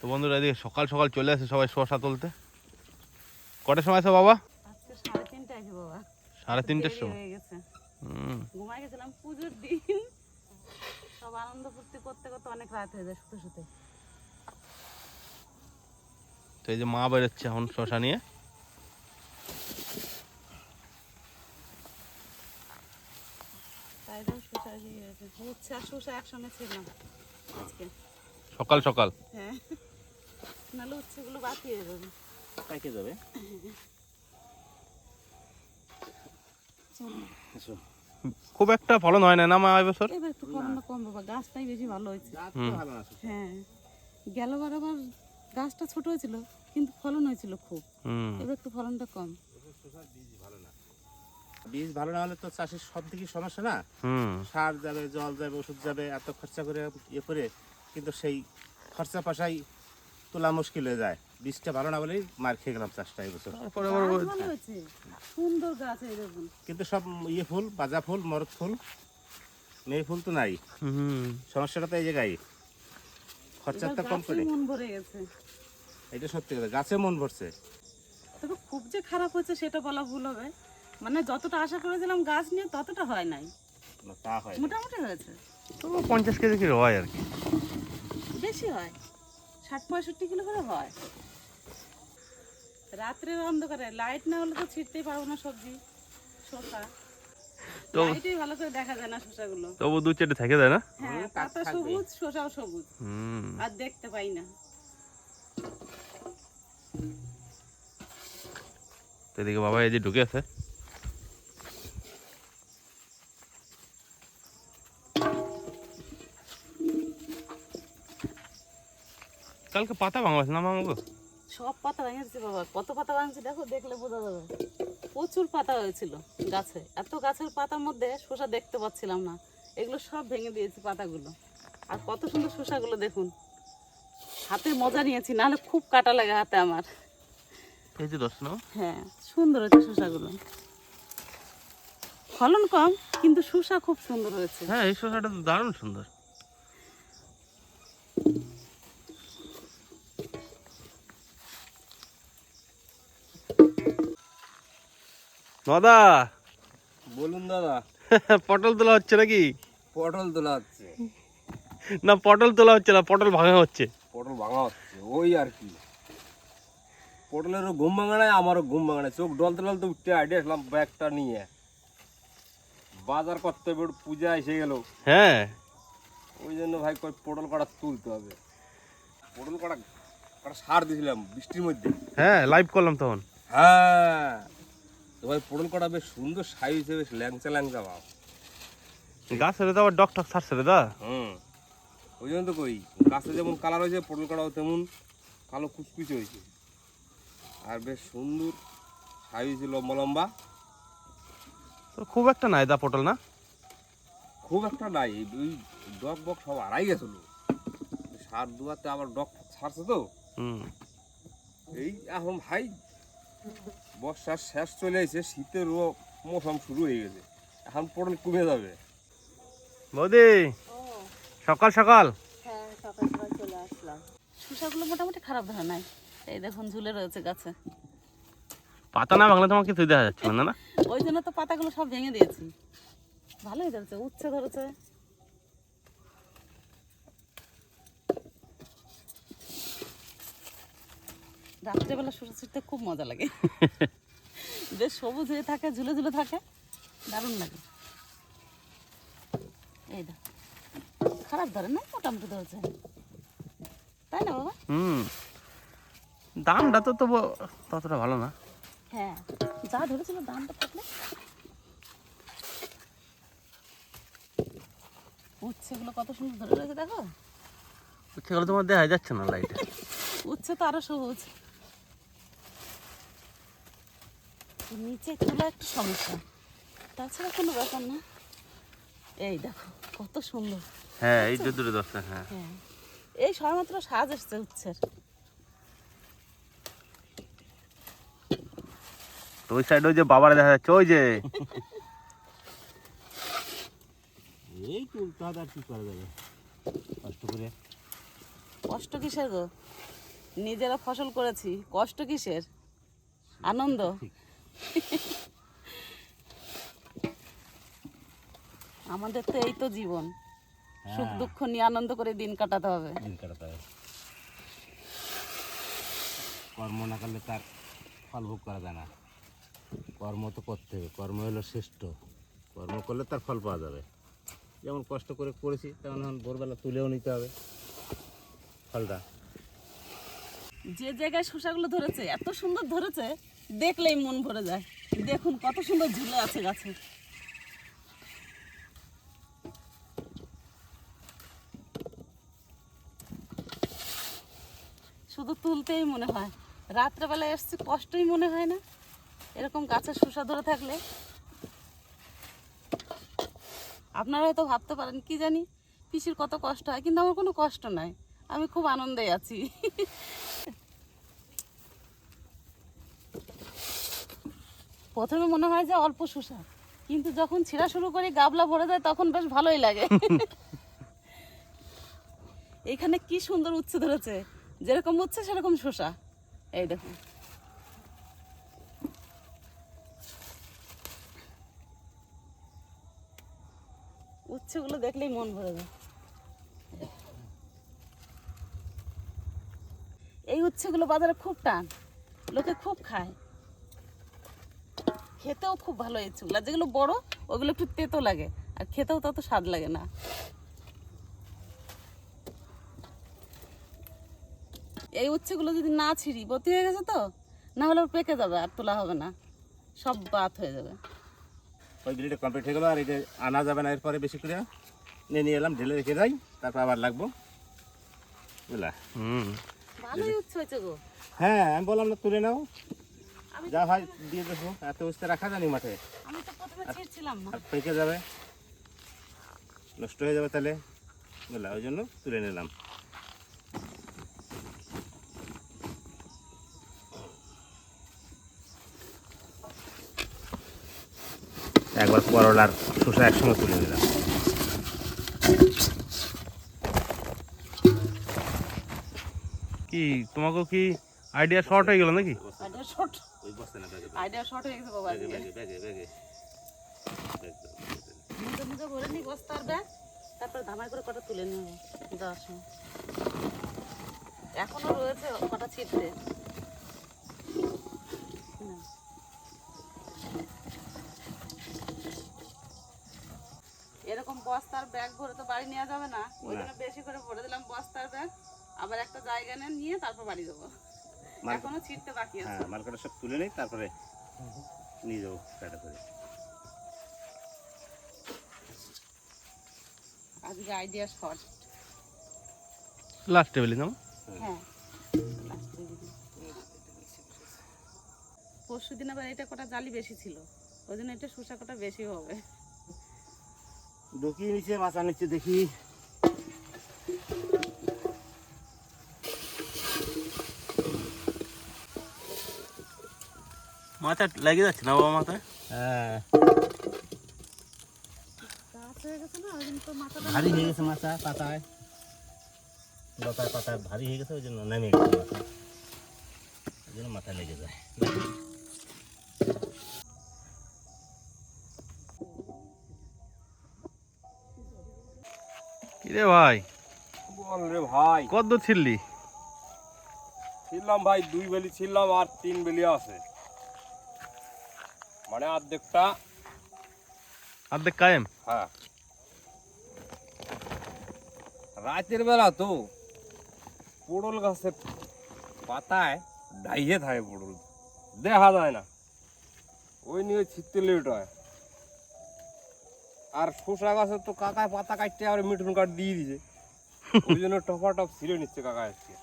তো বন্ধুরা এদিকে সকাল সকাল চলে আসে সবাই শশা তুলতে। কটার সময় আসে বাবা? সাড়ে তিনটের সময়? গেছে। হুম। ঘুমাই গেছিলাম পুজোর দিন। সব আনন্দ ফুর্তি করতে করতে অনেক রাত হয়ে যায় শুতে শুতে। তো এই যে মা বেরোচ্ছে এখন শশা নিয়ে। সকাল সকাল? হ্যাঁ। নাহলে উচ্ছেগুলো বাকি হয়ে যাবে পাইকে যাবে। খুব একটা ফলন হয় না না মা এবছর এবার একটু ফলনটা কম বাবা গাছটাই বেশি ভালো হয়েছে। গাছ হুম। তো ভালো আছে। হ্যাঁ। আবার গাছটা ছোট হয়েছিল কিন্তু ফলন হয়েছিল খুব। এবার একটু ফলনটা কম। বীজ ভালো না হলে তো চাষের সব দিকে সমস্যা না? সার যাবে জল যাবে ওষুধ যাবে এত খরচা করে ইয়ে করে কিন্তু সেই খরচা পাশাই তোলা মুশকিল হয়ে যায়। বীজটা ভালো না বলেই মার খেয়ে গেলাম চাষটা এবছর হয়েছে। সুন্দর গাছ এই দেখুন। কিন্তু সব ইয়ে ফুল বাজা ফুল মরদ ফুল মেয়ে ফুল তো নাই। সমস্যাটা তো এই জায়গায়। খরচা এবার তো কম করে। মন গেছে। এটা সত্যি কথা গাছে মন ভরছে। তবে খুব যে খারাপ হয়েছে সেটা বলা ভুল হবে। মানে যতটা আশা করেছিলাম গাছ নিয়ে ততটা হয় নাই। তা হয় মোটামুটি হয়েছে। তবু পঞ্চাশ কেজি কি হয় আর কি? বেশি হয়। ষাট পঁয়ষট্টি কিলো করে হয়। রাত্রের অন্ধকারে লাইট না হলে তো ছিটতেই পারব না সবজি শসা তো- লাইটেই ভালো করে দেখা যায় না শসাগুলো তবু দু চারটে থেকে যায় না? হ্যাঁ পাতা সবুজ শসাও সবুজ। হুম। আর দেখতে পাই না। তো এদিকে বাবা এই যে ঢুকে আছে। কালকে পাতা ভাঙাস না মামা গো? সব পাতা ভেঙেছে বাবা কত পাতা ভাঙছে দেখো দেখলে বোঝা যাবে। প্রচুর পাতা হয়েছিল গাছে এত গাছের পাতার মধ্যে শসা দেখতে পাচ্ছিলাম না। এগুলো সব ভেঙে দিয়েছি পাতাগুলো। আর কত সুন্দর শসাগুলো দেখুন। হাতে মজা নিয়েছি নাহলে খুব কাটা লাগে হাতে আমার। এই যে দশ না হ্যাঁ সুন্দর হয়েছে শসাগুলো। ফলন কম কিন্তু শসা খুব সুন্দর হয়েছে। হ্যাঁ এই শসাটা তো দারুণ সুন্দর। দাদা বলুন দাদা। পটল তোলা হচ্ছে নাকি? পটল তোলা হচ্ছে। না পটল তোলা হচ্ছে না পটল ভাঙা হচ্ছে। পটল ভাঙা হচ্ছে ওই আর কি। পটলেরও ঘুম ভাঙা নাই আমারও ঘুম ভাঙা নাই। চোখ ডলতে ডলতে উঠতে আইডে আসলাম ব্যাগটা নিয়ে। বাজার করতে হবে পূজা এসে গেল। হ্যাঁ। ওই জন্য ভাই কই পটল কাটা তুলতে হবে। পটল কাটা কাটা সার দিয়েছিলাম বৃষ্টির মধ্যে। হ্যাঁ লাইভ করলাম তখন। হ্যাঁ। তো ভাই পটল কাটা বেশ সুন্দর সাইজ বেশ ল্যাংচা ল্যাংচা ভাব গাছের তো আবার ডক টক ছাড়ছে রে দা। হুম। ওই জন্য তো কই গাছে যেমন কালার হয়েছে পটল কাটাও তেমন কালো কুচকুচে হয়েছে। আর বেশ সুন্দর সাইজ লম্বা লম্বা। তো খুব একটা নাই দা পটল না? খুব একটা নাই এই দুই ডক বক সব আড়াই গেছিল। সার দুয়াতে আবার ডক ছাড়ছে তো। হুম। এই এখন ভাই বর্ষার শেষ চলে এসে শীতেরও মৌসুম শুরু হয়ে গেছে। এখন পটল কমে যাবে। বৌদি সকাল সকাল। হ্যাঁ সকাল সকাল চলে আসলাম। শসাগুলো মোটামুটি খারাপ নাই। এই দেখুন ঝুলে রয়েছে গাছে। পাতা না ভাঙলে তোমাকে কিছুই দেখা যাচ্ছে না না? ওই জন্য তো পাতাগুলো সব ভেঙে দিয়েছি। ভালোই ধরেছে উচ্ছে ধরেছে। রাত্রেবেলা সরষে ছিটতে খুব মজা লাগে। বেশ সবুজ হয়ে থাকে ঝুলে ঝুলে থাকে দারুণ লাগে। এই দেখ খারাপ ধরে না মোটামুটি ধরেছে। তাই না বাবা? হুম। দামটা তো তবু ততটা ভালো না। হ্যাঁ যা ধরেছিল দামটা থাকলে। উচ্ছেগুলো কত সুন্দর ধরে রয়েছে দেখো। সেগুলো তোমার দেখা যাচ্ছে না লাইটে উচ্ছে তো আরও সবুজ। নিচে তোলা একটু সমস্যা। তাছাড়া কোনো ব্যাপার না। এই দেখো কত সুন্দর। হ্যাঁ এই যে দূরে দশটা হ্যাঁ। হ্যাঁ। এই সবেমাত্র সাজ এসছে উচ্ছের। তো ওই সাইডে ওই যে বাবারা দেখা যাচ্ছে ওই যে। এই তুলতে হবে আর কি করা যাবে? কষ্ট করে। কষ্ট কিসের গো? নিজেরা ফসল করেছি কষ্ট কিসের? আনন্দ। আমাদের তো এই তো জীবন। সুখ দুঃখ নিয়ে আনন্দ করে দিন কাটাতে হবে। দিন কাটাতে হবে। কর্ম না করলে তার ফল ভোগ করা যায় না। কর্ম তো করতে হবে। কর্ম হলো শ্রেষ্ঠ। কর্ম করলে তার ফল পাওয়া যাবে। যেমন কষ্ট করে করেছি তেমন এখন ভোরবেলা তুলেও নিতে হবে ফলটা। যে জায়গায় শসাগুলো ধরেছে এত সুন্দর ধরেছে দেখলেই মন ভরে যায়। দেখুন কত সুন্দর ঝুলে আছে গাছে। শুধু তুলতেই মনে হয়। রাত্রেবেলায় এসছি, কষ্টই মনে হয় না। এরকম গাছের শসা ধরে থাকলে। আপনারা হয়তো ভাবতে পারেন, কি জানি, পিসির কত কষ্ট হয়, কিন্তু আমার কোনো কষ্ট নাই। আমি খুব আনন্দে আছি। প্রথমে মনে হয় যে অল্প শসা, কিন্তু যখন ছিঁড়া শুরু করি, গাবলা ভরে যায়, তখন বেশ ভালোই লাগে। এখানে কি সুন্দর উচ্ছে ধরেছে, যেরকম উচ্ছে, সেরকম শসা। এই দেখুন। উচ্ছেগুলো দেখলেই মন ভরে যায়। এই উচ্ছেগুলো বাজারে খুব টান, লোকে খুব খায়। খেতেও খুব ভালো এই আর যেগুলো বড় ওগুলো একটু তেতো লাগে। আর খেতেও তত স্বাদ লাগে না। এই উচ্ছেগুলো যদি না ছিঁড়ি বতি হয়ে গেছে তো? না হলে ওর পেকে যাবে আর তোলা হবে না। সব বাত হয়ে যাবে। ওই বিলিটা কমপ্লিট হয়ে গেলো আর এটা আনা যাবে না এরপরে বেশি করে। নিয়ে নিয়ে এলাম ঢেলে রেখে যাই তারপর আবার লাগবো। বুঝলা? হুম। ভালোই উচ্ছে হয়েছে গো। হ্যাঁ আমি বললাম না তুলে নাও। যা হয় দিয়ে দেবো এত উস্তে রাখা জানি মাঠে। আমি তো প্রথমে ছিঁড়ছিলাম না। পেকে যাবে। নষ্ট হয়ে যাবে তাহলে। বুঝলা ওই জন্য তুলে নিলাম। একবার করলার শসা একসঙ্গে তুলে নিলাম। কি তোমাকে কি আইডিয়া শর্ট হয়ে গেল নাকি? আইডিয়া শর্ট ওই বস্তা না ব্যাগে আইডিয়া শর্ট হয়ে গেছে বাবা আজকে। ব্যাগে ব্যাগে ব্যাগে মুখে মুখে ভরে নি বস্তার ব্যাগ তারপর ধামাই করে কটা তুলে নেব যাওয়ার সময়। এখনও রয়েছে কটা ছিটতে এরকম বস্তার ব্যাগ ভরে তো বাড়ি নেওয়া যাবে না। ওই জন্য বেশি করে ভরে দিলাম বস্তার ব্যাগ। আবার একটা জায়গা নিয়ে তারপর বাড়ি যাব। এখনও ছিটতে বাকি আছে। হ্যাঁ মালকাটা সব তুলে নেই তারপরে নিয়ে যাব টাটা করে। আজকে আইডিয়া শর্ট লাস্ট টেবিলে নাও হ্যাঁ। পরশু দিন আবার এটা কটা জালি বেশি ছিল ওই জন্য এটা শসা কটা বেশি হবে। ঢুকিয়ে নিচে মাথা নিচে দেখি। মাথা লেগে যাচ্ছে না বাবা মাথায়? হ্যাঁ। ভারী হয়ে গেছে মাথা পাতায়। লতায় পাতায় ভারী হয়ে গেছে ওই জন্য নেমে গেছে মাথা। ওই জন্য মাথা লেগে যায়। কিরে ভাই? বল রে ভাই। কত ছিললি? ছিললাম ভাই দুই বেলি ছিললাম আর তিন বেলি আছে। মানে অর্ধেকটা অর্ধেক কায়েম? হ্যাঁ। রাতের বেলা তো পোড়ল গাছের পাতায় ডাইয়ে থাকে পোড়ল দেখা যায় না। ওই নিয়ে ছিটতে লেট হয়। আর শসা গাছের তো কাকায় পাতা কাটতে আর মিঠুন কাঠ দিয়ে দিছে। ওই জন্য টপা টপ ছিঁড়ে নিচ্ছে কাকা আজকে।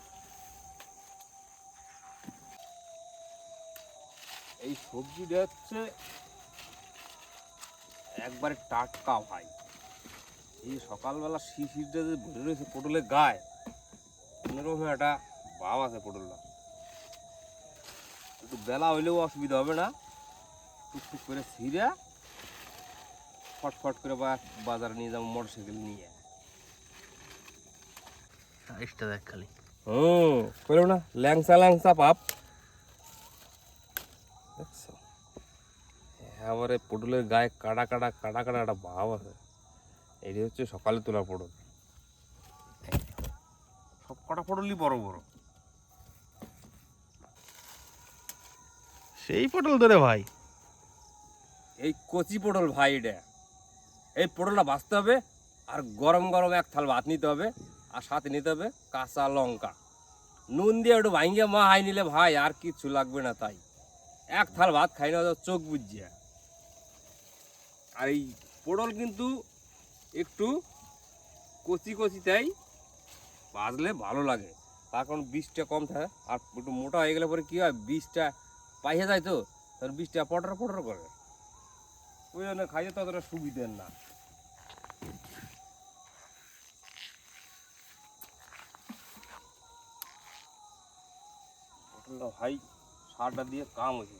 এই সবজিটা হচ্ছে একবারে টাটকা ভাই। এই সকালবেলা শিশিরটা যে ভরে রয়েছে পটলের গায়ে অন্যরকম একটা ভাব আছে পটলটা। একটু বেলা হইলেও অসুবিধা হবে না। টুকটুক করে ছিঁড়ে ফটফট করে বা বাজারে নিয়ে যাব মোটর সাইকেল নিয়ে। সাইজটা দেখ খালি। হুম না ল্যাংসা ল্যাংসা পাপ এবারে পটলের গায়ে কাটা কাটা কাটা কাটা একটা ভাব আছে। এটি হচ্ছে সকালে তোলা পটল। সব কটা পটলই বড় বড়। সেই পটল ধরে ভাই। এই কচি পটল ভাই এটা। এই পটলটা বাঁচতে হবে আর গরম গরম এক থাল ভাত নিতে হবে আর সাথে নিতে হবে কাঁচা লঙ্কা। নুন দিয়ে একটু ভাঙ্গে মা হাই নিলে ভাই আর কিচ্ছু লাগবে না তাই। এক থাল ভাত খাই না চোখ বুঝছে আর এই পটল কিন্তু একটু কচি কচি তাই বাজলে ভালো লাগে। তার কারণ বীজটা কম থাকে আর একটু মোটা হয়ে গেলে পরে কী হয় বীজটা পাইয়ে যায় তো তখন বীজটা পটর পটর করে। ওই জন্য খাইতে ততটা সুবিধের না। ভাই সারটা দিয়ে কাম হয়েছে।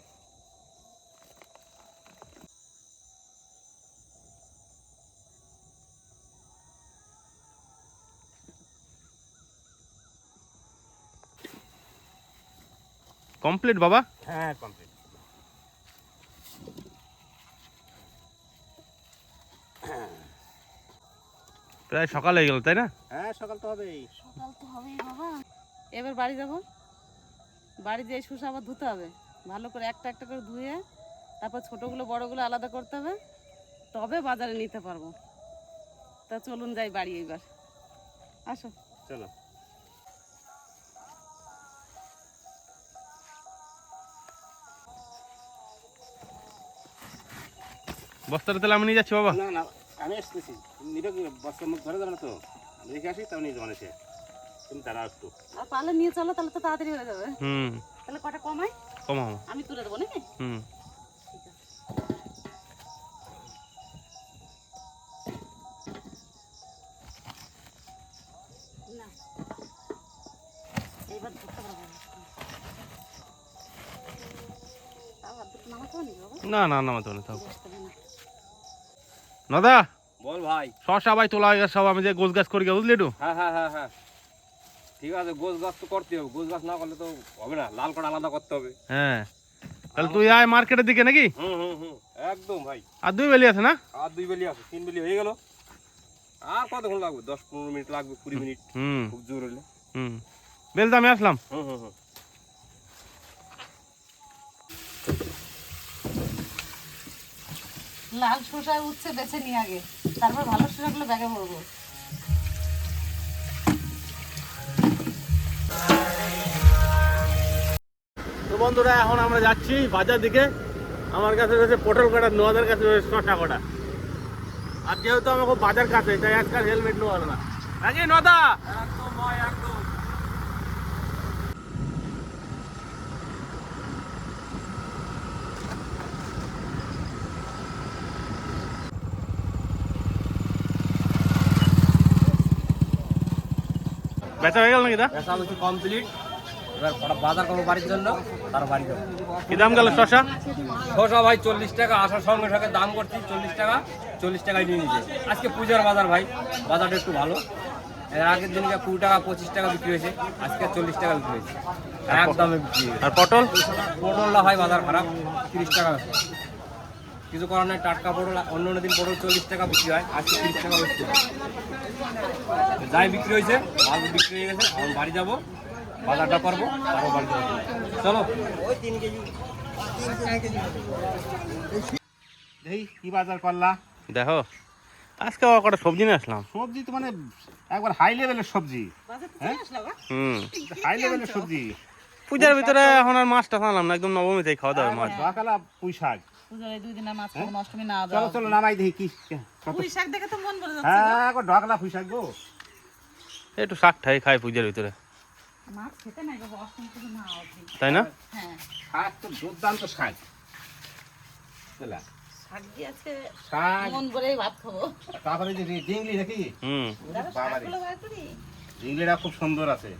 কমপ্লিট বাবা? হ্যাঁ কমপ্লিট প্রায় সকাল হয়ে গেল তাই না? হ্যাঁ সকাল তো হবেই। সকাল তো হবেই বাবা। এবার বাড়ি যাব। বাড়ি যেয়ে শুষা আবার ধুতে হবে। ভালো করে একটা একটা করে ধুয়ে তারপর ছোটোগুলো বড়গুলো আলাদা করতে হবে। তবে বাজারে নিতে পারব। তা চলুন যাই বাড়ি এইবার আসো। চলো। বস্তাটা তাহলে আমি নিয়ে যাচ্ছি বাবা। না না আমি আসতেছি। নিরক বস্তার মুখ ধরে যাবে না তো। দেখে আসি তাও নিয়ে যাব সে। তুমি দাঁড়াও একটু। আর পারলে নিয়ে চলো তাহলে তো তাড়াতাড়ি হয়ে যাবে। হুম। তাহলে কটা কমাই? কমাও। আমি তুলে দেবো নাকি? হুম। না। এইবার ধরতে পারব না। না না নামাতে হবে না থাক। বসতে হবে না। নদা বল ভাই। শশা ভাই তোলা হয়ে সব আমি যে গোছ গাছ করি বুঝলি একটু হ্যাঁ হ্যাঁ হ্যাঁ হ্যাঁ। ঠিক আছে গোছ গাছ তো করতে হবে গোছ গাছ না করলে তো হবে না লাল কটা আলাদা করতে হবে। হ্যাঁ। তাহলে তুই আয় মার্কেটের দিকে নাকি? হুম হুম হুম একদম ভাই। আর দুই বেলি আছে না? আর দুই বেলি আছে তিন বেলি হয়ে গেল। আর কতক্ষণ লাগবে? দশ পনেরো মিনিট লাগবে কুড়ি মিনিট হুম। খুব জোর হলে। হুম। বেলতে আমি আসলাম। হুম হুম হুম। লাল শসা উচ্ছে বেছে নিয়ে আগে। তারপর ভালো শসাগুলো ব্যাগে ভরবো। তো বন্ধুরা এখন আমরা যাচ্ছি বাজার দিকে। আমার কাছে রয়েছে পটল কাটা নোয়াদের কাছে রয়েছে শশা কাটা। আর যেহেতু আমাকে বাজার কাছে তাই আজকাল হেলমেট নেওয়া হলো না। নাকি নদা একদম একদম বেচা হয়ে গেল নাকি দা পেশা হচ্ছে কমপ্লিট এবার বাজার করব বাড়ির জন্য তার বাড়ি যাব। কি দাম গেল শশা শসা ভাই চল্লিশ টাকা আসার সঙ্গে সঙ্গে দাম করছি চল্লিশ টাকা চল্লিশ টাকায় নিয়ে নিচ্ছে আজকে পূজার বাজার ভাই বাজারটা একটু ভালো। এর আগের দিনকে কুড়ি টাকা পঁচিশ টাকা বিক্রি হয়েছে আজকে চল্লিশ টাকা বিক্রি হয়েছে। একদমে বিক্রি আর পটল? পটলটা হয় বাজার খারাপ তিরিশ টাকা কিছু করার নাই টাটকা পটল অন্য অন্য দিন পটল চল্লিশ টাকা বিক্রি হয় আজকে তিরিশ টাকা বিক্রি হয়। যাই বিক্রি হয়েছে মাল বিক্রি হয়ে গেছে এখন বাড়ি যাব বাজারটা করব তারপর বাড়ি যাব। চলো। দেখি কি বাজার করলা? দেখো আজকে আবার কটা সবজি নিয়ে আসলাম। সবজি তো মানে একবার হাই লেভেলের সবজি। হুম। হাই লেভেলের সবজি। পূজার ভিতরে এখন আর মাছটা খাওয়ালাম না একদম নবমীতেই খাওয়া দাওয়া মাছ। দোয়াকালা পুঁই শাক। এই দুই দিনের মাছ খাব অষ্টমী না চলো চলো নামাই দেখি কি পুঁই শাক দেখে তো মন ভরে যাচ্ছে হ্যাঁ একবার ঢকলা পুঁই শাক গো। একটু শাক ঠাই খাই পূজার ভিতরে। মাছ খেতে নাই বাবা অষ্টমী থেকে না তাই না? হ্যাঁ। শাক তো দুর্দান্ত শাক। বুঝলা? শাক দিয়ে আজকে শাক। মন ভরেই ভাত খাব। তারপরে যে ডিংলি নাকি? হুম। দাদা বাবারে। শাকগুলো বার করি ডিংলিটা খুব সুন্দর আছে।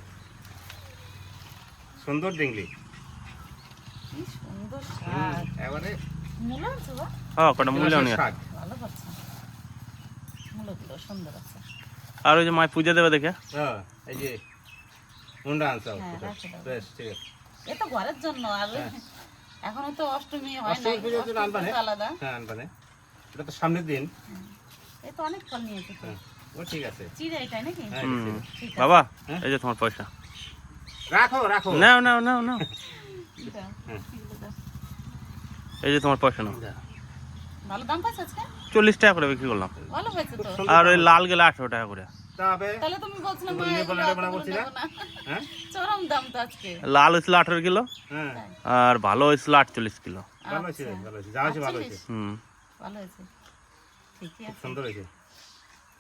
সুন্দর ডিংলি সুন্দর শাক। এবারে হ্যাঁ কটা মূল্য নিয়ে ভালো মূলগুলো সুন্দর আছে। আর ওই যে মায় পূজা দেবে দেখে? হ্যাঁ এই যে মুন্ডা আনছো হ্যাঁ। বেশ ঠিক আছে। এ তো ঘরের জন্য আর এখনও তো অষ্টমী হয় না অষ্টমী পুজোর জন্য আনবা না? আলাদা। হ্যাঁ আনবানে এটা তো সামনের দিন। এই তো অনেক ফল নিয়েছে তো। হ্যাঁ ও ঠিক আছে। চিড়ে নাকি? হ্যাঁ এটা আছে। বাবা হ্যাঁ? এই যে তোমার পয়সা। রাখো রাখো। নাও নাও নাও নাও। হ্যাঁ। এই যে তোমার পয়সা নাও। ভালো দাম আজকে? টাকা করে বিক্রি করলাম। ভালো হয়েছে তো। আর ওই লাল গেলে আঠেরো টাকা করে। তাহলে তুমি? হ্যাঁ? নেব না। চরম দাম তো আজকে। লাল হয়েছিল আঠেরো কিলো। হ্যাঁ। আর ভালো হয়েছিল আটচল্লিশ কিলো। ভালো আচ্ছা। ভালো যা ভালো হুম। ভালো হয়েছে। ঠিকই আছে। সুন্দর হয়েছে।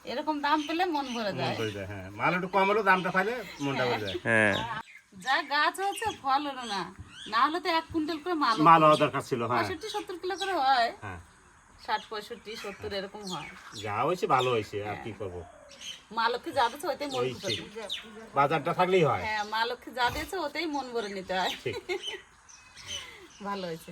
এরকম দাম পেলে মন ভরে মন যায়। যায় হ্যাঁ। মাল একটু কম হলো দামটা পাইলে মনটা ভরে যায়। হ্যাঁ। যা গাছ হয়েছে ফল হলো না। না হলে তো এক কুইন্টাল করে মাল মাল হওয়া দরকার ছিল হ্যাঁ। পঁয়ষট্টি সত্তর কিলো করে হয়। হ্যাঁ। ষাট পঁয়ষট্টি সত্তর এরকম হয়। যা হয়েছে ভালো হয়েছে আর কি করব? মা লক্ষ্মী যা দিচ্ছে ওইটাই মন ভরে বাজারটা থাকলেই হয়। হ্যাঁ মা লক্ষ্মী যা দিয়েছে ওতেই মন ভরে নিতে হয়। ভালো হয়েছে।